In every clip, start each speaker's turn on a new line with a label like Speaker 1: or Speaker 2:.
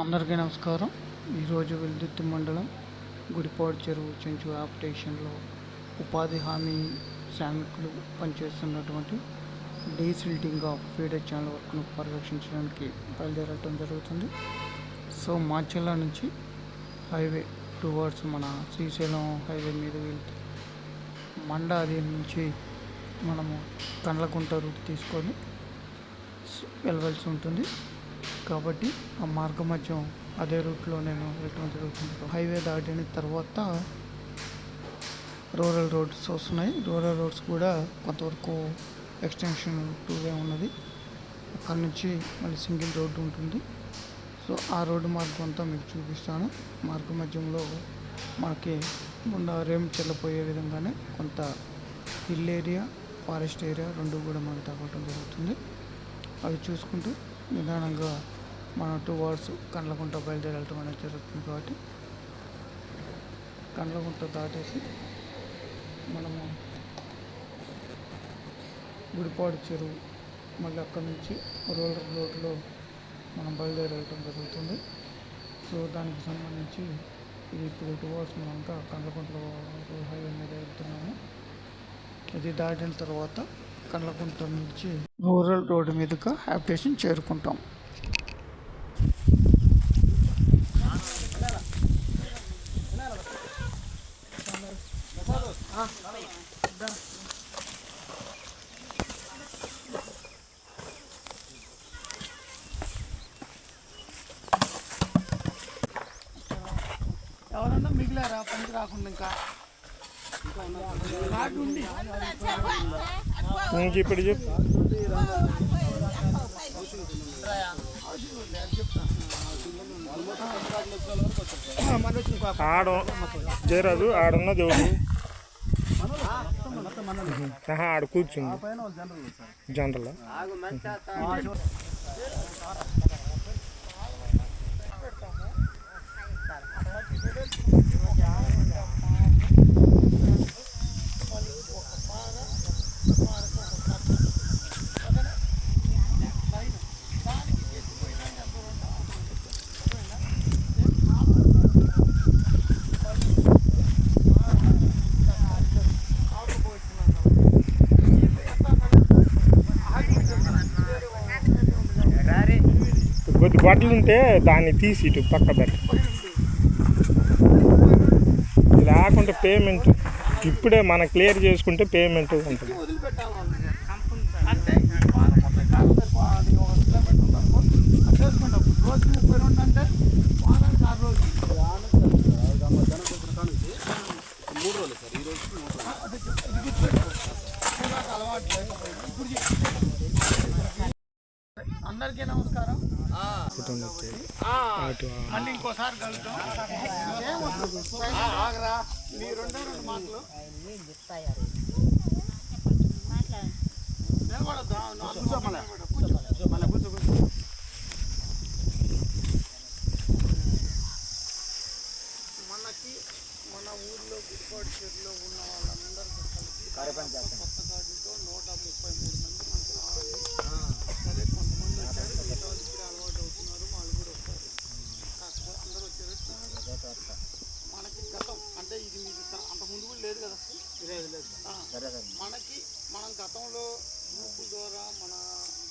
Speaker 1: అందరికీ నమస్కారం. ఈరోజు వెల్దుర్తి మండలం గుడిపాడు చెరువు చెంచు ఆపరేషన్లో ఉపాధి హామీ శ్రామికులు పనిచేస్తున్నటువంటి డీసిల్టింగ్ ఆఫ్ ఫీడర్ ఛానల్ వర్క్ను పర్యవేక్షించడానికి బయలుదేరటం జరుగుతుంది. సో మాచెల్ల నుంచి హైవే టువర్డ్స్ మన శ్రీశైలం హైవే మీద వెళ్తే మండాది నుంచి మనము కండ్లకుంట రూట్ తీసుకొని వెళ్ళవలసి ఉంటుంది. కాబట్టి ఆ మార్గ మధ్యం అదే రూట్లో నేను వెళ్ళడం జరుగుతుంది. హైవే దాటిన తర్వాత రూరల్ రోడ్స్ వస్తున్నాయి. రూరల్ రోడ్స్ కూడా కొంతవరకు ఎక్స్టెన్షన్ టూ ఉన్నది. అక్కడ నుంచి మళ్ళీ సింగిల్ రోడ్డు ఉంటుంది. సో ఆ రోడ్డు మార్గం అంతా మీకు చూపిస్తాను. మార్గ మధ్యంలో మనకి మొన్న రేమ్ చెల్లపోయే విధంగానే కొంత హిల్ ఏరియా ఫారెస్ట్ ఏరియా రెండు కూడా మనకు తగ్గటం జరుగుతుంది. అవి చూసుకుంటూ నిదానంగా మనం టూ అవర్స్ కండ్లకుంట బయలుదేరటం అనేది జరుగుతుంది కాబట్టి కండ్లకుంట దాటేసి మనము గుడిపాడు చెరువు మళ్ళీ అక్కడ నుంచి రూరల్ రోడ్లో మనం బయలుదేరటం జరుగుతుంది. సో దానికి సంబంధించి ఇది ఇప్పుడు టూ అవర్స్ మనం ఇంకా కండ్లకుంటలో హైవే మీద వెళ్తున్నాము. ఇది దాటిన తర్వాత కండ్లకుంట నుంచి రూరల్ రోడ్డు మీదుగా హ్యాబిటేషన్ చేరుకుంటాం ఎవరన్నా మిగిలారా పనికి రాకుండా ఇంకా కార్డు ఉంది
Speaker 2: ఇంక ఇప్పుడు చెప్పు. ఆడ జయరాజు ఆడున్న దేవుడు. ఆహా, ఆడ కూర్చుంది. జనరల్? బట్టలు ఉంటే దాన్ని తీసి ఇటు పక్క పెట్ట లేకుంటే పేమెంట్ ఇప్పుడే మనం క్లియర్ చేసుకుంటే పేమెంట్ ఉంటుంది.
Speaker 1: వారానికి ఆరు అలవాటు అందరికీ నమస్కారం.
Speaker 2: అటు
Speaker 1: మళ్ళీ ఇంకోసారి కలుద్దాం ఆగరా మీ రెండో రెండు మాటలు కూర్చో మళ్ళా. కూర్చో. కూర్చో, కూర్చో. మనకి మన ఊర్లో గుడిపాడు చెరువులో ఉన్న వాళ్ళందరికీ కలిపి కొత్త కార్డుతో నూట ముప్పై మూడు మంది మనకు రావాలి సరే కొంతమంది వచ్చారు మిగతా వాళ్ళు ఇప్పుడే అలవాటు అవుతున్నారు వాళ్ళు కూడా వస్తారు కాకపోతే అందరూ వచ్చారు మనకి గతం అంటే ఇది మీకు త- అంత ముందు కూడా లేదు కదా అసలు లేదు లేదు మనకి మనం గతంలో గ్రూపుల ద్వారా మన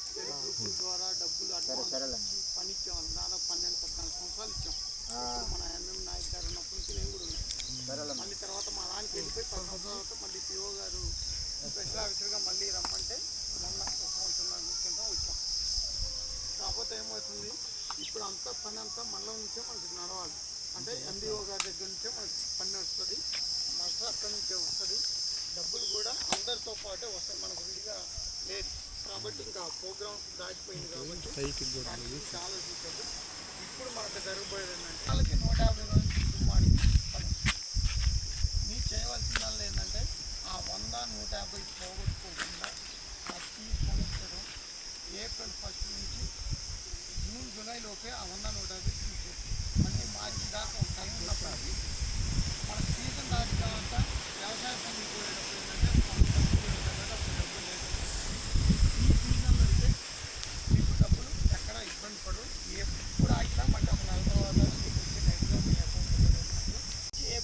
Speaker 1: పేరు గ్రూపుల ద్వారా డబ్బులు అడ్వాన్స్ ఇచ్చి పని ఇచ్చాం దాదాపు పన్నెండు పద్నాలుగు సంవత్సరాలు ఇచ్చాం ఇప్పుడు మన ఎంఎం నాయక్ గారు ఉన్నప్పటి నుంచి నేను కూడా ఉన్నాను మళ్ళీ తర్వాత మా నాన్నకి వెళ్ళిపోయి పది సంవత్సరాల తర్వాత మళ్ళీ పిఓ గారు ఆఫీసర్గా మళ్ళీ రమ్మంటే మొన్న ఒక సంవత్సరం క్రితం వచ్చాం కాకపోతే ఏమవుతుంది? ఇప్పుడు అంతా పని అంతా మనలో నుంచే మనకి నడవాలి. అంటే ఎండిఓ గారి దగ్గర నుంచే మనకి పని నడుస్తుంది నష్టం అక్కడి నుంచే వస్తుంది డబ్బులు కూడా అందరితో పాటే వస్తాయి మనకు విడిగా లేదు. కాబట్టి ఇంకా ప్రోగ్రామ్ దాటిపోయింది కాబట్టి గురించి ఆలోచించద్దు ఇప్పుడు మనకు జరగబోయేది ఏంటంటే వాళ్ళకి నూట యాభై రోజులు కుటుంబానికి పని మీరు చేయవలసిందల్లా ఏంటంటే ఆ వంద నూట యాభై పోగొట్టుకోకుండా ప్రతి సంవత్సరం ఏప్రిల్ ఫస్ట్ నుంచి జూన్ జూలై లోపే ఆ వంద నూట యాభై తీసేసి మళ్ళీ మార్చి దాకా ఒక టైం ఉన్నప్పటికీ మన సీజన్ దాటిన తర్వాత వ్యవసాయ పనులు పోయేటప్పుడు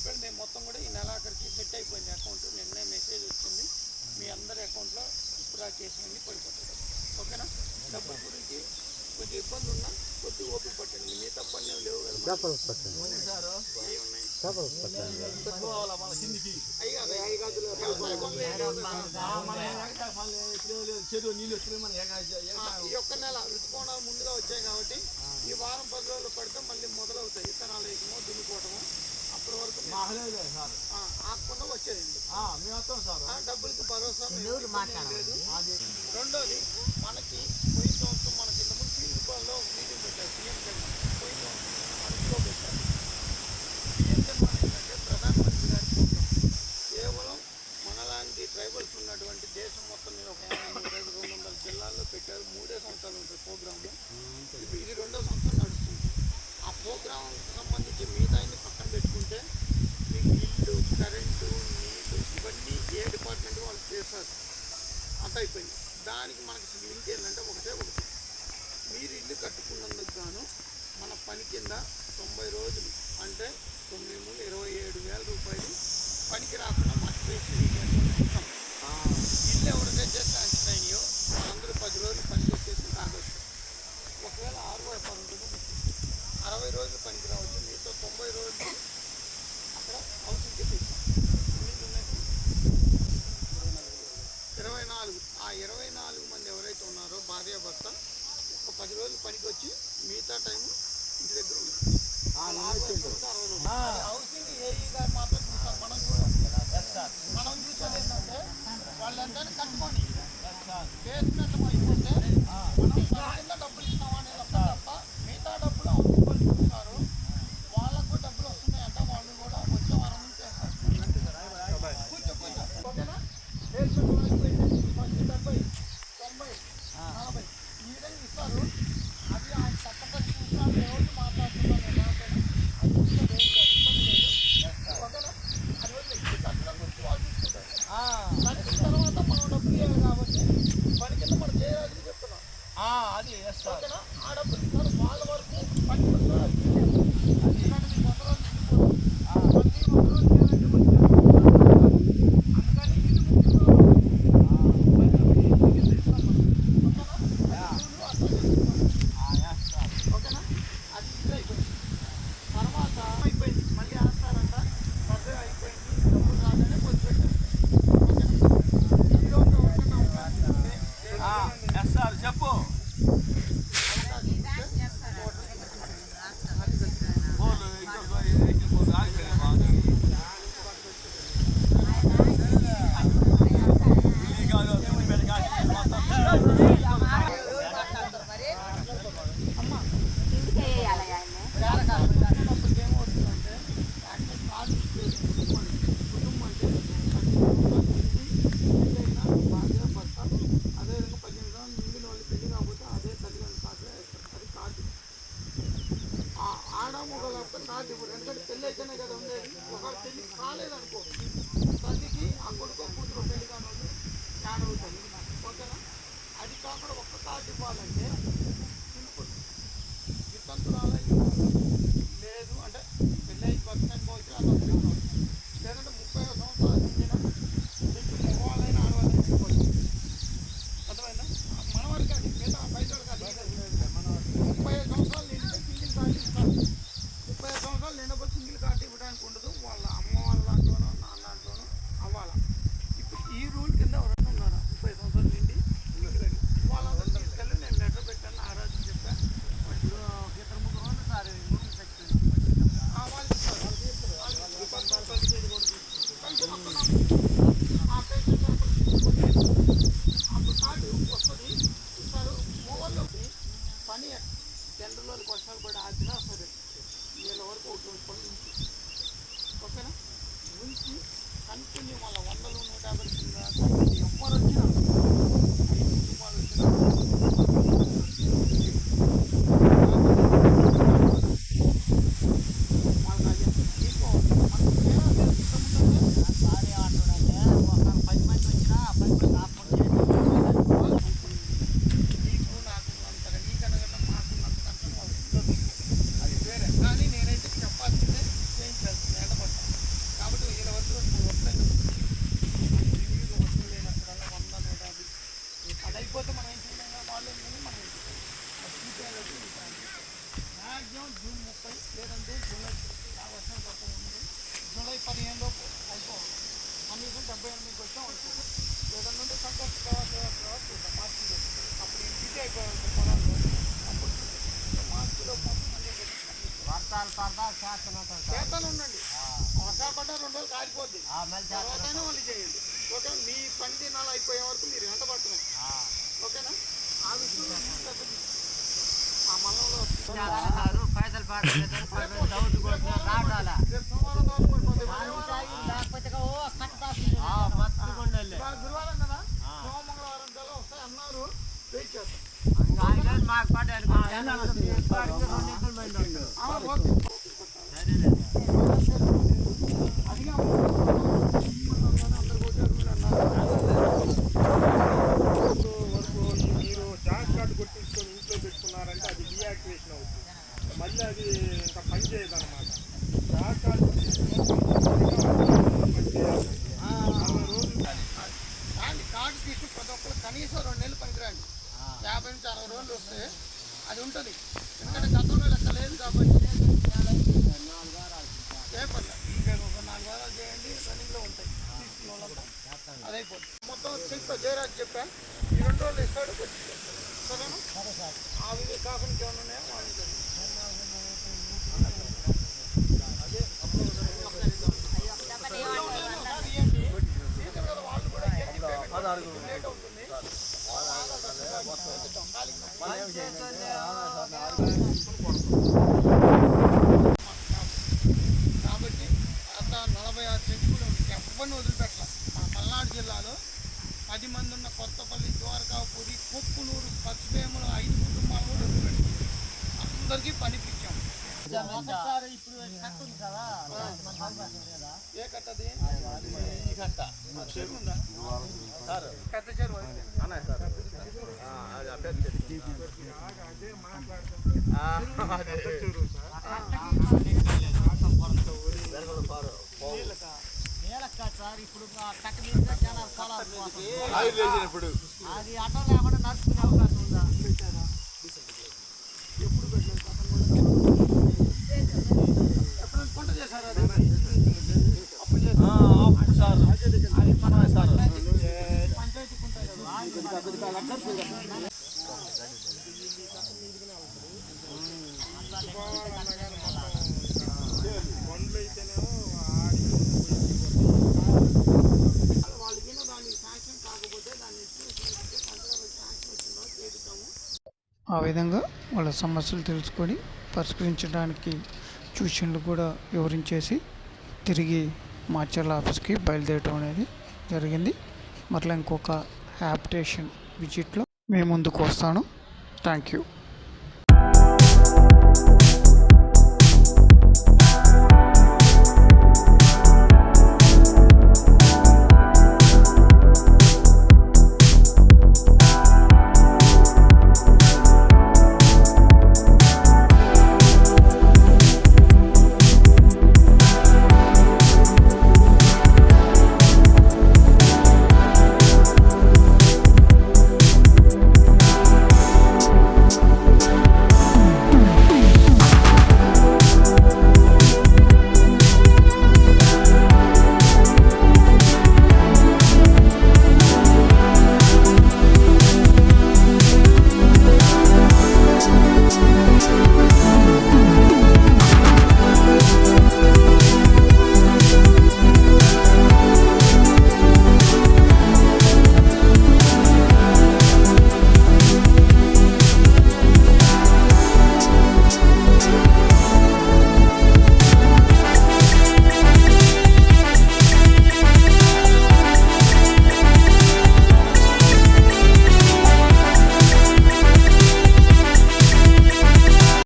Speaker 1: అయిపోయింది మేము మొత్తం కూడా ఈ నెలాఖరికి సెట్ అయిపోయింది అకౌంట్. నిన్నే మెసేజ్ వచ్చింది. మీ అందరి అకౌంట్లో ఇప్పుడు ఆ
Speaker 3: చేసేయండి పడిపోతుంది
Speaker 1: ఓకేనా? డబ్బుల
Speaker 3: గురించి కొంచెం
Speaker 1: ఇబ్బంది ఉన్నా కొద్ది ఓపిక పట్టండి. మీ తప్పని లేవు కదా ఈ ఒక్క నెల ఋతుకోణాలు ముందుగా వచ్చాయి కాబట్టి ఈ వారం పది రోజులు పడితే మళ్ళీ మొదలవుతాయి. ఆకుండా వచ్చేయండి. డబ్బులకి భరోసా రెండోది మనకి పోయిన సంవత్సరం మన కింద ముందు వెయ్యి రూపాయల్లో పెట్టారు. సీఎం గారు పోయిన సంవత్సరం పెట్టారు. సీఎం గారు ఏంటంటే ప్రధానమంత్రి గారి కోసం కేవలం మనలాంటి ట్రైబల్స్ ఉన్నటువంటి దేశం మొత్తం మీద ఒక రెండు వందల జిల్లాల్లో పెట్టారు. మూడే సంవత్సరాలు ఉంటుంది ప్రోగ్రామ్. ఇది రెండో సంవత్సరం నడుస్తుంది. ఆ ప్రోగ్రామ్ సంబంధించి కరెంటు నీళ్ళు ఇవన్నీ ఏ డిపార్ట్మెంట్ వాళ్ళు చేస్తారు అంత అయిపోయింది దానికి మనకి లింక్ ఏంటంటే ఒకటే ఒకటి మీరు ఇల్లు కట్టుకున్నందుకు గాను మన పని కింద తొంభై రోజులు అంటే తొమ్మిది మూడు ఇరవై ఏడు వేల రూపాయలు పనికి రాకుండా మర్చిపోయింది టైం హౌసింగ్ ఏఈ గారు మాత్రం మనం చూడాలి మనం చూసేది ఏంటంటే వాళ్ళు ఎంత కట్టుకొని బేస్మెంట్ అయిపోతే కాబట్టి. పని కింద మనం చేయాలని చెప్తున్నాం.
Speaker 4: అది
Speaker 1: వేస్తాం ఆ డబ్బులు మ్యాక్సిమం జూన్ ముప్పై లేదంటే జూలై ఆ వర్షం తక్కువ ఉంది జూలై పదిహేను లోపు అయిపోవాలి కనీసం డెబ్బై ఎనిమిదికి వచ్చాం అనుకో లేదంటే సంతోష తర్వాత తర్వాత చూద్దాం మార్చిలో అప్పుడు ఈ అయిపోయింది పొలాల్లో అప్పుడు మార్చిలో
Speaker 4: వర్షాలు పడతా చేస్తున్నట్టు
Speaker 1: చేతలు ఉండండి వర్షాలు పడ్డా రెండు రోజులు కారిపోద్ది
Speaker 4: మళ్ళీ
Speaker 1: తర్వాతైనా మళ్ళీ చేయండి ఓకే మీ పని దినాలు అయిపోయే వరకు మీరు వెంట పడుతున్నాయి ఓకేనా ఆ విషయంలో ఆ మల్లంలో
Speaker 4: మాకు పడ్డాడు
Speaker 1: ఆ, ఓకే అడిగా అందరు కొట్టారు అన్నారు
Speaker 2: వరకు మీరు జాబ్ కార్డు కొట్టించుకొని ఇంట్లో పెట్టుకున్నారంటే అది డియాక్టివేషన్ అవుతుంది మళ్ళీ అది ఇంకా పని చేయదు అనమాట జాబ్ కార్డు
Speaker 1: రాండి కార్డు తీసి ప్రతి ఒక్కరు కనీసం రెండు నెలలు పనికిరాండి యాభై నుంచి అరవై రోజులు వస్తే అది ఉంటుంది ఎందుకంటే గతంలో లెక్క లేదు కాబట్టి ఏ పర్లేదు ఇంకా ఒక నాలుగు వారాలు చేయండి రన్నింగ్లో ఉంటాయి తీసుకున్న వాళ్ళంతా అదైపోతుంది మొత్తం చెప్పా జయరాజ్ చెప్పా ఈ రెండు రోజులు ఇస్తాడు కొద్దిగా. సరేనా ఆ విధంగా కాకుండా ఇంకేమైనా ఉన్నాయా వాళ్ళు కాబట్టి అంత నలభై ఆరు సెంట్లు కూడా ఉంది ఎవరిని వదిలిపెట్టాలి మన పల్నాడు జిల్లాలో పది మంది ఉన్న కొత్తపల్లి ద్వారకాపురి కొప్పునూరు పచ్చివేములు ఐదు కుటుంబాలు కూడా వదిలిపెట్టాం అందరికీ పనిపించాం
Speaker 4: ఇప్పుడు కట్టుంది కదా
Speaker 1: ఏ కట్టది ఈ కట్ట చెరువు ఉందా పెద్ద చెరువు అయితే.
Speaker 4: నేలక్క సార్ ఇప్పుడు సార్. అది అటో లేకుండా నడుచుకునే అవకాశం ఉందా
Speaker 1: ఎప్పుడు ఎప్పుడు పంట చేశారు అప్పుడు సార్. పంచాయతీకి ఉంటాయి కదా
Speaker 2: అయితేనేమో ఆడి
Speaker 1: వాళ్ళకి దానికి శాంక్షన్ కాకపోతే దాన్ని పంచదార శాంక్షన్ వచ్చిందో చేస్తాము ఆ విధంగా వాళ్ళ సమస్యలు తెలుసుకొని పరిష్కరించడానికి ట్యూషన్లు కూడా వివరించేసి తిరిగి మార్చల్ ఆఫీస్కి బయలుదేరటం అనేది జరిగింది. మరలా ఇంకొక హ్యాప్టేషన్ విజిట్లో మేము ముందుకు వస్తాను. Thank you